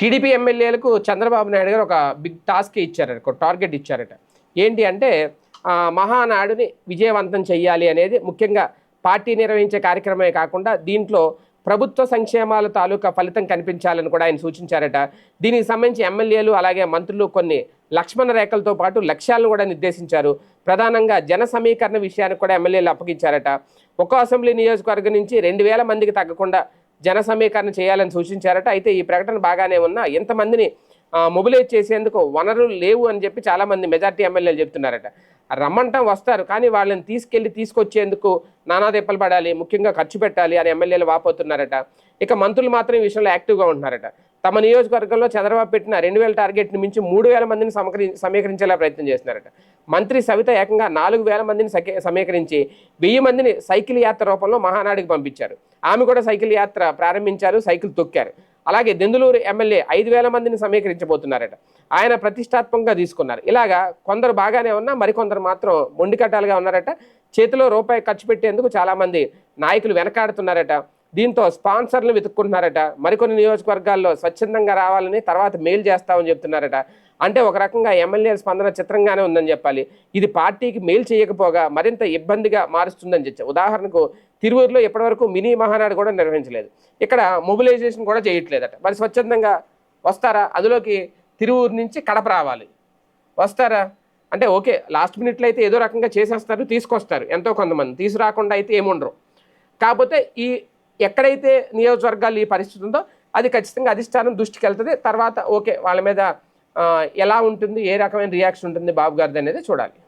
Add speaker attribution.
Speaker 1: TDP ఎమ్మెల్యేలకు చంద్రబాబు నాయుడు గారు ఒక బిగ్ టాస్క్ ఇచ్చారట ఒక టార్గెట్ ఇచ్చారట. ఏంటి అంటే మహానాడుని విజయవంతం చేయాలి అనేది ముఖ్యంగా పార్టీ నిర్వహించే కార్యక్రమమే కాకుండా దీంట్లో ప్రభుత్వ సంక్షేమాల తాలూకా ఫలితం కనిపించాలని కూడా ఆయన సూచించారట. దీనికి సంబంధించి ఎమ్మెల్యేలు అలాగే మంత్రులు కొన్ని లక్ష్మణ రేఖలతో పాటు లక్ష్యాలను కూడా నిర్దేశించారు. ప్రధానంగా జన సమీకరణ విషయానికి కూడా ఎమ్మెల్యేలు అప్పగించారట. ఒక అసెంబ్లీ నియోజకవర్గం నుంచి రెండు వేల మందికి తగ్గకుండా జన సమీకరణ చేయాలని సూచించారట. అయితే ఈ ప్రకటన బాగానే ఉన్నా ఎంతమందిని మొబిలైజ్ చేసేందుకు వనరులు లేవు అని చెప్పి చాలామంది మెజార్టీ ఎమ్మెల్యేలు చెప్తున్నారట. రమ్మంటాం వస్తారు కానీ వాళ్ళని తీసుకెళ్ళి తీసుకొచ్చేందుకు నానా దెప్పలు పడాలి ముఖ్యంగా ఖర్చు పెట్టాలి అని ఎమ్మెల్యేలు వాపోతున్నారట. ఇక మంత్రులు మాత్రం ఈ విషయంలో యాక్టివ్గా ఉంటున్నారట. తమ నియోజకవర్గంలో చంద్రబాబు పెట్టిన రెండు వేల టార్గెట్ని మించి మూడు వేల మందిని సమకరి సమీకరించేలా ప్రయత్నం చేస్తున్నారట. మంత్రి సవిత ఏకంగా నాలుగు వేల మందిని సమీకరించి వెయ్యి మందిని సైకిల్ యాత్ర రూపంలో మహానాడికి పంపించారు. ఆమె కూడా సైకిల్ యాత్ర ప్రారంభించారు సైకిల్ తొక్కారు. అలాగే దెందులూరు ఎమ్మెల్యే ఐదు వేల మందిని సమీకరించబోతున్నారట. ఆయన ప్రతిష్టాత్మకంగా తీసుకున్నారు. ఇలాగా కొందరు బాగానే ఉన్నా మరికొందరు మాత్రం మొండికట్టాలుగా ఉన్నారట. చేతిలో రూపాయి ఖర్చు పెట్టేందుకు చాలామంది నాయకులు వెనకాడుతున్నారట. దీంతో స్పాన్సర్లు వెతుక్కుంటున్నారట. మరికొన్ని నియోజకవర్గాల్లో స్వచ్ఛందంగా రావాలని తర్వాత మెయిల్ చేస్తామని చెప్తున్నారట. అంటే ఒక రకంగా ఎమ్మెల్యే స్పందన చిత్రంగానే ఉందని చెప్పాలి. ఇది పార్టీకి మెయిల్ చేయకపోగా మరింత ఇబ్బందిగా మారుస్తుందని చెప్పారు ఉదాహరణకు తిరువూరులో ఇప్పటివరకు మినీ మహానాడు కూడా నిర్వహించలేదు. ఇక్కడ మొబిలైజేషన్ కూడా చేయట్లేదట. మరి స్వచ్ఛందంగా వస్తారా? అందులోకి తిరువూరు నుంచి కడప రావాలి. వస్తారా? అంటే ఓకే లాస్ట్ మినిట్లో అయితే ఏదో రకంగా చేసేస్తారు తీసుకొస్తారు ఎంతో కొంతమంది. తీసుకురాకుండా అయితే ఏముండరు. కాకపోతే ఈ ఎక్కడైతే నియోజకవర్గాలు ఈ పరిస్థితి ఉందో అది ఖచ్చితంగా అధిష్టానం దృష్టికి వెళ్తుంది. తర్వాత ఓకే వాళ్ళ మీద ఎలా ఉంటుంది ఏ రకమైన రియాక్షన్ ఉంటుంది బాబు గారిది అనేది చూడాలి.